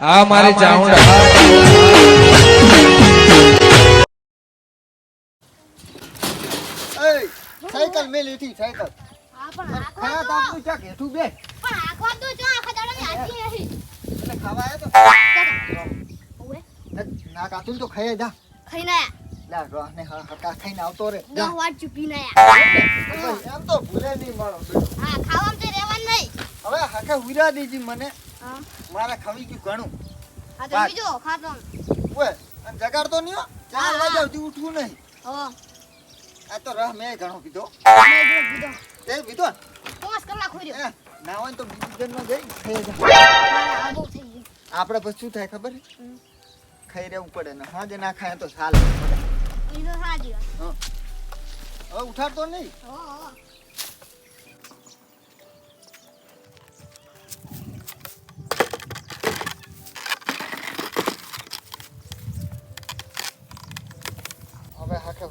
આ મારી ચામુંડા. સાયકલ મેલી હતી સાયકલ. હા પણ ખરા હાંકવા તાપનું બે પણ હાંકવા તો જો આખા દાડાની હાંકી નથી. એટલે ખાવા તો? ના કાતું તો ખાઈ જા. ખાઈને આયા. લા રો ને હા હકા ખાઈને આવતો રે. ચૂપીને આયા. એમ તો ભૂલે નહીં મારો હા, ખાવામાં તો રહેવાનું નહીં. હવે હકા ઉરા દેજી મને. મારે ખાવી ગયું ઘણું. હા તો બીજો ખાતો. ઓય અને જગાડતો નહીં હો. ચાર હા, હા. વાગ્યા સુધી ઉઠવું નહીં. હો, આ તો રહ મેં ઘણો પીધો જો. તે પીધો પાંચ કલાક ના હોય તો બીજી જઈ. જા. આપણે પછી શું થાય ખબર? ખાઈ રહેવું પડે ને. હાજે ના ખાય તો. હવે ઉઠાડતો નહીં?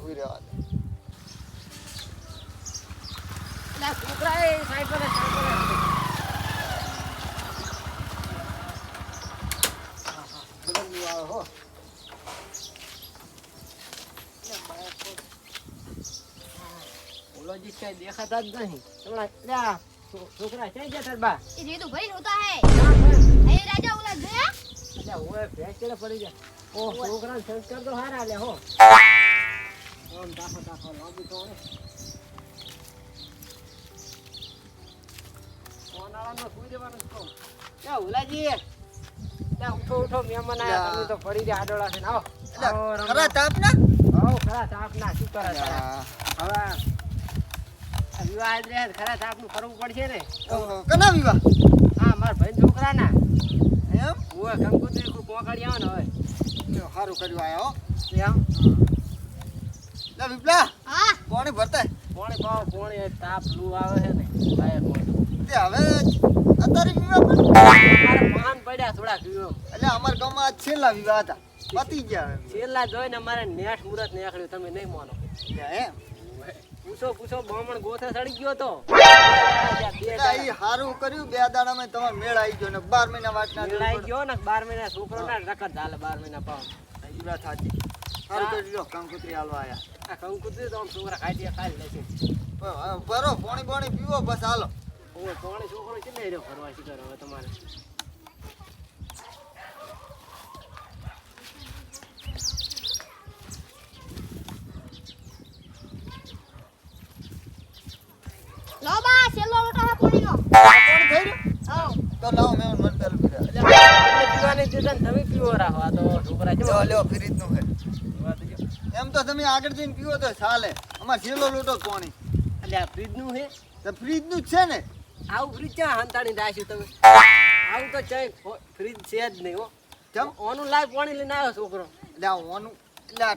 હુઈ રહેવા દે એટલે છોકરાએ સાઈડ પર સાઈડ પર ઓલોજી કઈ દેખાતા જ નહીં છો- છોકરા ક્યાં ગયા તાર બા એ રેતું ભરીને હોતા હે. એ રાજા ઓલા ગયા? એટલે ઓય ભેંસ કેળે પડી જાય. ઓ છોકરાના સંસ્કાર તો હારા લે હો. છોકરા ના એમ ઓય કંકુતરી કોઈ પોકાડી આવે ને હવે સારું કર્યું આવ્યો લે વિપલા. હા, કોણે ભરતા. પોણી પાવ પોણી તાપ લૂ આવે છે ને. ભાઈ તે હવે અત્યારે વિવાહ પણ મારે મહાન પડ્યા થોડા કીધું એટલે અમારા ગામમાં છેલ્લા વિવાહ હતા. પતી ગયા છેલ્લા જોઈને અમારે નેટ મુરત નીકળ્યું તમે નહીં માનો. એમ. પૂછો પૂછો બામણ ગોથે સડી ગયો તો. હારું કર્યું બે દાડામાં તમારે મેળ આવી ગયો ને બાર મહિના વાત ના આવી ગયો ને બાર મહિના છોકરો ના રખડ ચાલે બાર મહિના પાવ. વાત સાચી. કંકોત્રી હાલવા આયા. કંકુતરી તો છોકરા ખાઈ ખાઈ લે છે. ભરો પાણી પાણી પીવો બસ હાલો. ઓય પોણી છોકરો કેટલે રહ્યો ફરવા શીખર હવે તમારે? લો બા, છેલ્લો લોટો હે પાણીનો. પાણી થઈ રહ્યું તો લાવો મેં મન પેલું પીરા પીવાની દીધા તમે પીવો રાખવા તો છોકરા લ્યો લ્યો ફ્રીજનું હે પીવા દેજો. એમ તો તમે આગળ જઈને પીવો તો ચાલે. અમાર છેલ્લો લોટો જ પાણી એટલે આ ફ્રીજનું છે? તો ફ્રીજનું જ છે ને. આવું ફ્રીજ ક્યાં હંતાણી રાખ્યું તમે? આવું તો ક્યાંય ફ્રીજ છે જ નહીં હો. કેમ? ઓનું લાવ પાણી લઈને આવ્યો છોકરો. એટલે આ ઓનું એટલે આ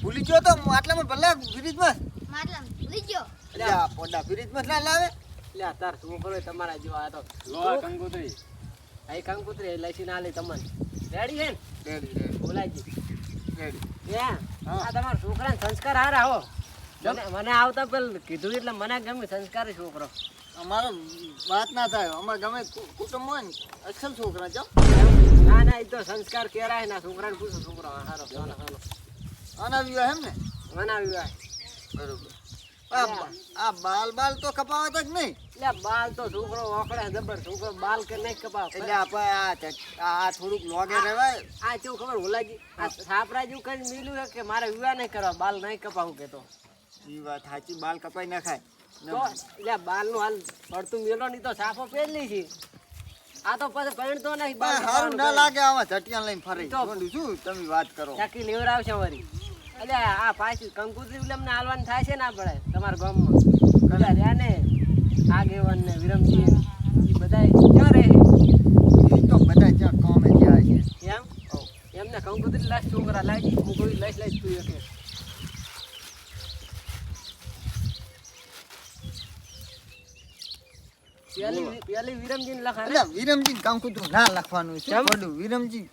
ભૂલી ગયો તો આટલામાં ભલે ફ્રીજમાં? માટલામાં ભૂલી ગયો. એટલે આ પોડા ફ્રીજમાં ના લાવે? એટલે આ તાર છોકરો તમારા જેવા આ તો કંકુતરી આ કંકુતરી લસી ના લે તમને. રેડી છે ને? રેડી રેડી બોલાજી રેડી હા. આ તમારા છોકરાને સંસ્કાર હારા હો? મને આવતા પેલ કીધું એટલે મને ગમે સંસ્કારી છોકરો. અમારો વાત ના થાય. અમારે ગમે કુટુંબ હોય ને અસલ છોકરા છો ના ના એ તો સંસ્કાર કેરાય ના છોકરાને પૂછો છોકરો હારો ચાલો ચાલો એમ ને? અનાવ્યો વાય બરોબર. આ બાલ બાલ તો કપાવતા જ નહીં. એટલે બાલ તો છોકરો વાકડે જબર છોકરો બાલ કે નહીં કપાવ. એટલે આપણે આ આ થોડુંક લોગે રહેવાય. આ કેવું ખબર ઓલાજી આ સાપરા જેવું કઈ મિલ્યું કે મારે વિવાહ નહીં કરવા બાલ નહીં કપાવું કે તો? એ વાત સાચી બાલ કપાઈ નાખાય તો એટલે બાલનું હાલ પડતું મેલો નહીં તો સાફો પહેરલી છે. આ તો પછી પરણતો નહીં બાલ સારું ના લાગે આવા ઝટિયા લઈને ફરી. તો- શું તમે વાત કરો. ચાકી લેવડાવશે વરી. એટલે આ પાછી કંકુતરી એટલે ને હાલવાનું થાય છે ના પડે તમારા ગામમાં. બધા રહ્યા ને? આગેવાન ને વિરમજી એ બધા ક્યાં રહે? એ તો બધા જ્યાં કામે જાય છે. એમ? એમને કંકુતરી લાશ છોકરા લાગી હું કોઈ લઈશ લઈશ તું કે પેલી પેલી વિરમજી ને લખા વિરમજી કંકુતરું ના લખવાનું છે? વિરમજી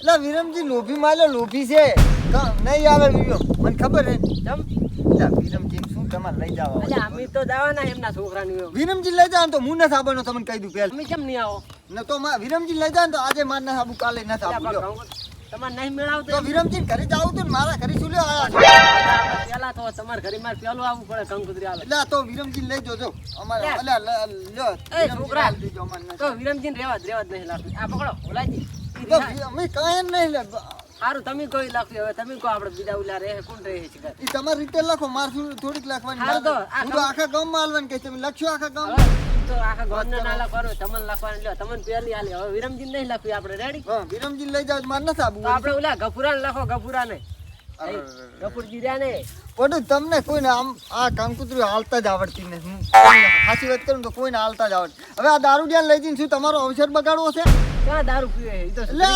એટલે વિરમજી લોભી માલે લોભી છે. નહીં આવે વિરમ. મને ખબર હે. જમ. એટલે વિરમજી શું તમારે લઈ જાવ અલ્યા અમે તો જવાના એમના છોકરાની વિરમજી લઈ જાવ તો હું ન સાબણો તમને કહી દઉં પહેલા. અમે કેમ નહીં આવો? ન તો વિરમજી લઈ જાવ તો આજે માર ના સાબુ કાલે નથી. પણ તમારે નહીં મેળાવતો તો વિરમજી ઘરે જાવ તો મારા ઘરે શું લેવા પેલા તો તમારા ઘરે મારે પેલું આવવું પડે કંકુતરી આવે. એટલે તો વિરમજી લઈ જોજો. અમારે અલ્યા લ્યો. છોકરા. તો વિરમજી રેવા જ રેવા જ નહીં લાગતું. આ પકડો વિ- અમે કાંઈ નહીં લે સારું તમે કોઈ લખ્યું હવે તમે કહો આપણે બીજા ઉલા રહે કોણ રહે છે ઘર? ઈ તમારી રીતે લખો મારે શું થોડીક લખવાની તો, હું આખા ગામમાં હાલવાનું કહે તમે લખશો આખા ગામ તો આખા ગામને ના લખવાનું તમને લખવાનું લ્યો તમને પહેલી હાલી. હવે વિરમજી નહીં લખ્યું આપણે રેડી વિરમજી લઈ જાવ માર નથી આબુ આપણે ઓલા લખો ગફુરાને. અરે, ગફુરજી રહ્યા ને પડું તમને કોઈને આમ આ કંકુતરી હાલતા જ આવડતી ને હું સાચી વાત કરું તો કોઈને હાલતા જ આવડતી હવે આ દારૂડિયા લઈ જઈને શું તમારો અવસર બગાડવો છે? ક્યાં દારૂ પીવે છે? તો એટલે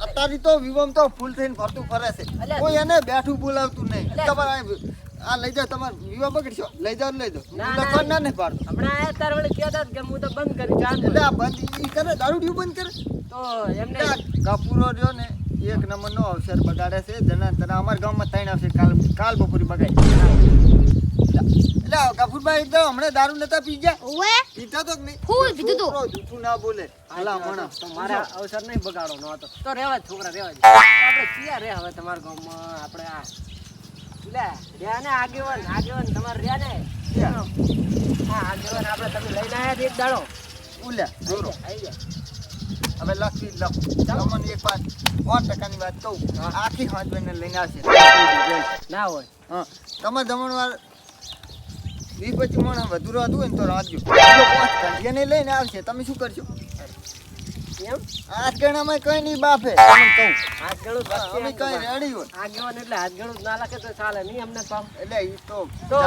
અત્યારે તો વિવમ તો ફૂલ થઈને ફરતું ફરે છે. કોઈ એને બેઠું બોલાવતું નહીં. તમારે આ- આ લઈ જાઓ તમારે વિવા બગડશો? લઈ જાઓ લઈ જાઓ. લખવાનું ના નહીં પાડતો. હમણાં આયા તાર વળી કહેતા કે હું તો બંધ કરી જાન એટલે આ બંધ ઈ કરે દારૂડિયું બંધ કરે? તો એમને કપૂરો રહ્યો ને એક નંબરનો અવસર બગાડે છે. જના તના અમારા ગામમાં ત્રણ આવશે કાલ કાલ બપોરે બગાડી. એટલે ગફુરભાઈ એકદમ હમણાં દારૂ નતા પી ગયા? ઓવે? પીતા તો નહીં? ફૂલ પીધું તું. જૂઠું ના બોલે. ભલા માણસ તો મારા અવસર નહીં બગાડો નો હતો. તો રેવા છોકરા આપણે ક્યાં રહે હવે તમારા ગામમાં? આપણે આ લે રહ્યા ને આગેવાન આગેવાન તમારે રહ્યા ને હા આગેવાન આપણે તમે લઈને આયા એક દાડો. ઉલ્યા ગયા. હવે લખી લખો તમને એક વાત સો ટકાની વાત કહું. આખી હાથબેનને લઈને આવશે. ના હોય. હા. તમારે જમણવાર વીસ પચીસ મણ વધુ રહેતું હોય ને તો રાખજો. ઘંટિયાને લઈને આવશે તમે શું કરશો? એમ? આ ગણામાં કઈ નહીં બાપે તમને કહું. હાથ ગણું અમે કઈ રેડી હોય. આગેવાન એટલે હાથ ગણું ના લખે તો ચાલે નહીં અમને પામ એટલે તો તો.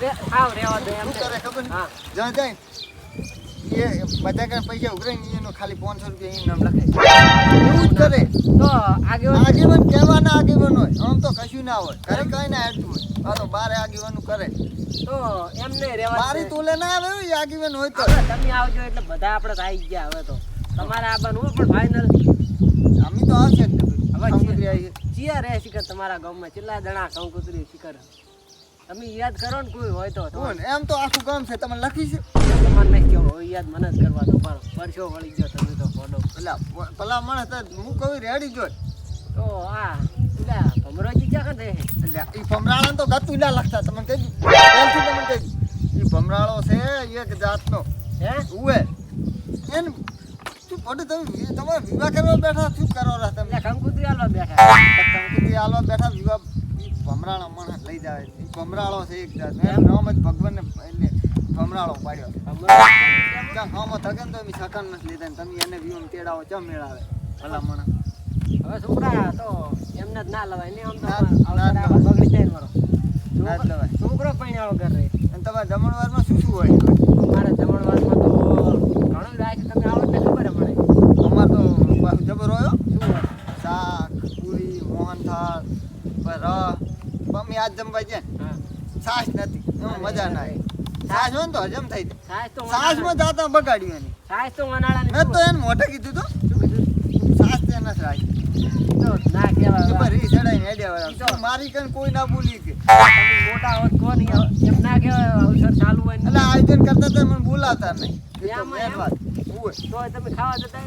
રે રેવા દે શું કરે ખબર હા. જ્યાં એ બધા કઈ પૈસા ઉઘરાય ને એનો ખાલી પાંચસો રૂપિયા એનું નામ લખાય એવું જ કરે. તો આગેવાન આગેવાન કહેવાના આગેવાન હોય આમ તો કશું ના હોય. ઘરે કઈ ના હેડતું હોય. આ તો બારે આગેવાનું કરે. તો એમને રેવા મારી. તોલે ના આવે હોય એ આગેવાન હોય તો. તમે આવજો એટલે બધા આપણે આવી ગયા હવે તો. તમારે આવવાનું હોય પણ ફાઇનલ અમે તો આવશે હવે ચિયા રહે શિખર તમારા ગામમાં? કેટલા જણા કંકોત્રી શિખર. તમે યાદ કરો ને કોઈ હોય તો કોણ? એમ તો આખું કામ છે તમે લખી છે? તમારે નહીં કેવો હોય યાદ મને જ કરવા દો પણ પરસો વળી ગયો તમે તો ફોડો પેલા પેલા માણસ તો હું કહું રેડી જો તો આ પેલા ભમરાજી ક્યાં કરે એટલે એ ભમરાળાને તો ગતું ના લખતા તમને કહી દઉં. તમને કહી દઉં? ઈ ભમરાળો છે એક જાતનો. હે? ઉવે એને શું પડે તમે તમારે વિવાહ કરવા બેઠા શું કરો રહ્યા તમે? એટલે આલવા બેઠા. કંકુતી આલવા બેઠા વિવાહ ભમરાળો માણસ લઈ જાય ભમરાળો છે એક જાત નામ જ ભગવાનને એટલે ભમરાળો પાડ્યો. ત્યાં ગામમાં થકે તો એમ સકાન નથી લીધા ને તમે એને વિવાહ તેડાવો ચમ મેળાવે? ભલા માણસ. હવે છોકરા તો એમને જ ના લવાય. ને આમ તો બગડી જાય મારો. ના જ લવાય. છોકરો પૈણાળો રહે અને તમારે જમણવારમાં શું શું હોય? મારા જમણવારમાં તો ઘણું રાય તમે આવો એટલે ખબર હે મને અમાર તો પાછું જબર હોય હો. શું હોય શાક પૂરી મોહનથાળ પછી આજ જમવા જાય સાસ નથી. મજા ના છાશ હોય ને તો હજમ થઈ જાય. સાસમાં જાતા બગાડ્યું એની. સાસ તો વનાળાની મેં તો એને મોઢે કીધું તો. સાસ તે રાખી તો-. મારી કન કોઈ ના બોલી કે? મોટા હોત કોણ એમ ના કેવાય અવસર ચાલુ હોય ને એટલે આયોજન કરતા હતા મને બોલાતા નહીં. તો. તો તમે ખાવા જતા?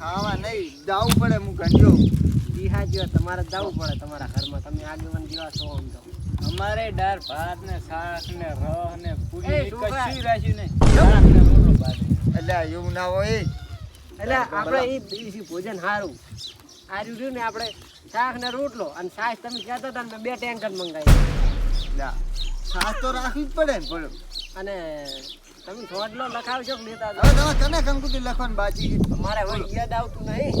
ખાવા નહીં. જાવું પડે હું ગંડ્યો જીહા તમારે જવું પડે તમારા ઘરમાં. તમે આગેવાન જેવા છો આમ તો. અમારે દાળ ભાત ને શાક ને રહ ને પૂરી. કશું રાખ્યું નહીં. ને એટલે એવું ના હોય. એટલે આપણે એ દેશી ભોજન સારું આ રહ્યું ને આપણે શાક ને રોટલો અને છાશ તમે કહેતા હતા ને બે ટેન્કર મંગાવી છાશ તો રાખવી જ પડે ને પણ. અને તમે થોડલો લખાવજો કે લેતા હવે તમે કને કંકુતી લખવાનું બાકી. છે? મારે હવે યાદ આવતું નહીં.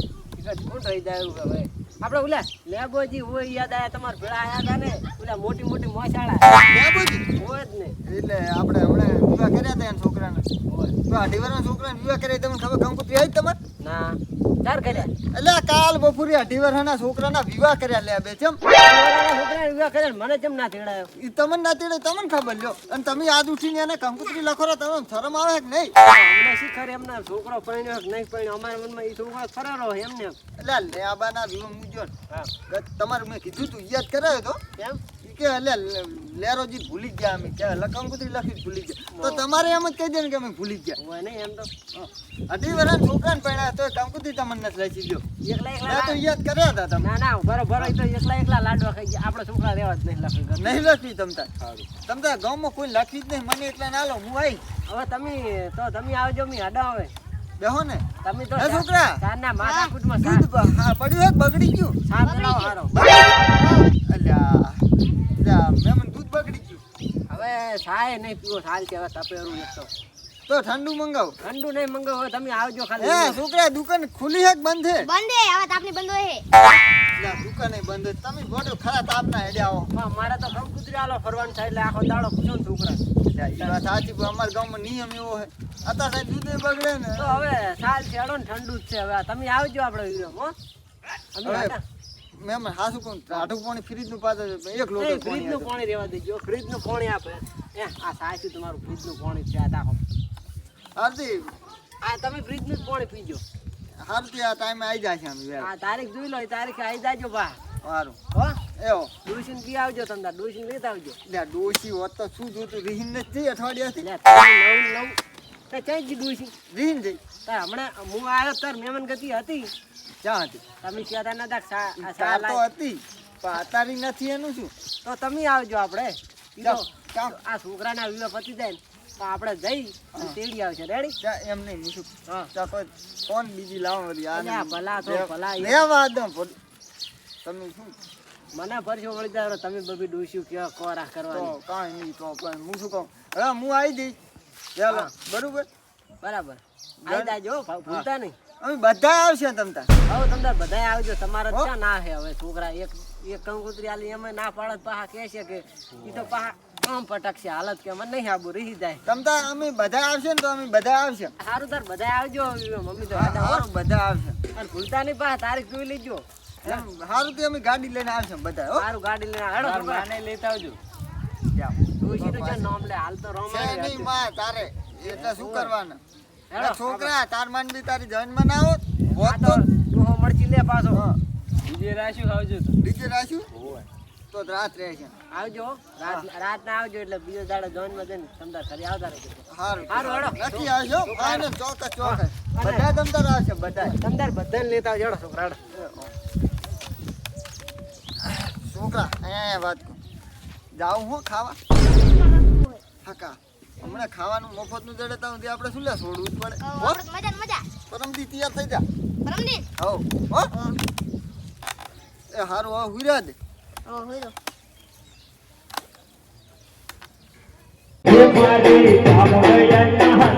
કે શું થઈ જાય એવું હવે. આપણે ઓલા લેગોજી હોય યાદ આયા તમારા ભેળા આયા હતા ને? ઓલા મોટી મોટી મોસાળા. લેગોજી? હોય જ ને. એટલે આપણે હમણાં વિવાહ કર્યા હતા એના છોકરાને. હોય. તો આ ડીવરના છોકરાને વિવાહ કર્યા તમને ખબર કંકુત્રી આવી તમારે? ના. ચાર કર્યા. એટલે કાલ બપોરે અઢી વર્ષના છોકરાના વિવાહ કર્યા લે બે જેમ છોકરાને વિવાહ કર્યા મને જેમ ના તેડાયો? એ તમને ના તેડે તમને ખબર લ્યો. અને તમે યાદ ઉઠીને એને કંકુત્રી લખો તમને શરમ આવે કે નહીં? અમને શીખર એમના છોકરો પરણ્યો કે નહીં પરણ્યો? અમારા મનમાં એ છોકરો ફરારો હોય એમને. એમ. એટલે આ લેબાના વિવાહ હા. તમારે મેં કીધું તું યાદ કરાયો તો? કેમ? ઈ કે એટલે લેરોજી ભૂલી ગયા અમે. કે લકંકુતરી લખી ભૂલી ગયા. તો તમારે એમ જ કહી દે ને કે અમે ભૂલી ગયા. હોય ને એમ તો અઢી વર્ષ છોકરાને પડ્યા તો કંકુતરી તમને નથી લઈ ગયો એકલા એકલા તો યાદ કર્યા હતા તમે ના ના બરોબર તો એકલા એકલા લાડવા ખાઈ ગયા. આપણે છોકરા રહેવા જ નહીં લખી. નહીં લખી તમતા તમતા ગામમાં કોઈ લખી જ નહીં. મને એકલા ના લો હું આવી હવે તમે તો તમે આવજો મી હડા હવે. બેહો ને. તમે તો છોકરા? ચારના માથા કુટમાં સાત હા પડ્યું હે બગડી ગયું? સાત લાવો હારો અલ્યા મેમન દૂધ બગડી ગયું. હવે સાય નહીં પીવો હાલ કેવા હવે તપેરું એક તો. તો ઠંડુ મંગાવ. ઠંડુ નહીં મંગાવો હવે તમે આવજો હે ખાલી છોકરા દુકાન ખુલી હે કે બંધ છે બંધ હે હવે તાપની બંધ હોય હે. અલ્યા દુકાન બંધ છે. તમે બોલો ખરા તાપના હેડે આવો. હા મારે તો કંકુતરી આલો ફરવાનું થાય એટલે આખો દાડો પૂછો ને છોકરા. એ ઈ વાત સાચી પણ અમારા ગામમાં નિયમ એવો હે. અત્યારે સાહેબ દૂધ બગડે ને. તો હવે સાલ છે હડો ને ઠંડુ જ છે. હવે તમે આવજો આપણે વીડિયો હો. અમે હતા. હાસુ કોણ? આઠું પાણી ફ્રીજનું પાછળ એક લોટો નહીં, જ પાણી રહેવા દેજો. ફ્રીજનું પાણી આપે. એ આ સાચું તમારું ફ્રીજનું પાણી છે આ દાખો હારતી આ તમે ફ્રીજનું પાણી પીજો. હારતી આ ટાઈમે આવી જાય છે અમે આ તારીખ જોઈ લો તારીખ આવી જાજો બા. સારું હો? એવો. ડુસીને પી આવજો તમે ડુસીને લેતા આવજો. એટલે ડોશી હોત તો શું જોતું? રીહીન ને જઈ અઠવાડિયાથી એટલે નવ નવું. તે જ ડુસી રીહીન જઈ. તાર હમણાં હું આવ્યો તાર મહેમાન ગતિ હતી. ક્યાં હતી તમે કહેતા નતા સા- તો હતી પણ નથી એનું શું? તો તમે આવજો આપણે. આ છોકરાના વિવાહ પતી જાય ને તો આપણે જઈ તેડી આવશે. રેડી એમ નહીં હા કોણ બીજી લાવો આ ભલા તો ભલા એ. લેવા તમે શું? મને પરસો વળી જાય તમે બબી ડોસ્યું કે કોરા કરવા કરવાની. કાંઈ નહીં તો પણ હું શું કહું? હવે હું આવી જઈશ ચાલો હા. બરોબર? બરાબર. આવી જાજો ભૂલતા નહીં. અમે બધા આવશે તમતા હવે તમને બધા આવજો. તમારે ક્યાં ના હે હવે છોકરા? એક એક કંકુતરી આલી એમાં ના પાડે પાહા કહે છે કે ઈ તો પાહા આમ પટકશે હાલત કે મને નહીં આબુ રહી જાય. તમતા અમે બધા આવશે ને તો અમે બધા આવશે. સારું તાર બધા આવજો. મમ્મી તો હા, આડા બધા આવશે. અને ભૂલતા નહીં પાહા તારીખ જોઈ લેજો. સારું તો અમે ગાડી લઈને આવશે બધા હો. સારું ગાડી લઈને હેડો મને લેતા આવજો. તો ક્યાં નામ લે હાલ તો રોમ નહીં તારે. એટલે શું કરવાનું? છોકરા તાર માન બી તારી જન્મ ના હોત આ હોત તો તો ડોહો મરચી લે પાછો. હા, બીજે રાખ્યું આવજો તો. ડીજે રાખ્યું? તો રાત રહે છે આવજો રાત રાત ના આવજો એટલે બીજો દાડો જોઈનમાં જઈને તમતાર ઘરે આવતા રહેજો. સારું હારું, હેડો. નથી આવશો ફાઇનલ ચોક્કસ ચોક્કસ બધા તમતાર આવશે બધા તમતાર બધાને લેતા આવજો હેડો છોકરા હેડો. છોકરા અહીંયા વાત કહું જાઉં હું ખાવા? હકા હમણાં ખાવાનું મફતનું જડે હું આપણે શું લે છોડવું જ પડે. મજા મજા. પરમદી તૈયાર થઈ જા. પરમદી હો. હો? એ હારું હવે હુર્યા દે. ઓ હોય તો મારી કામળિયા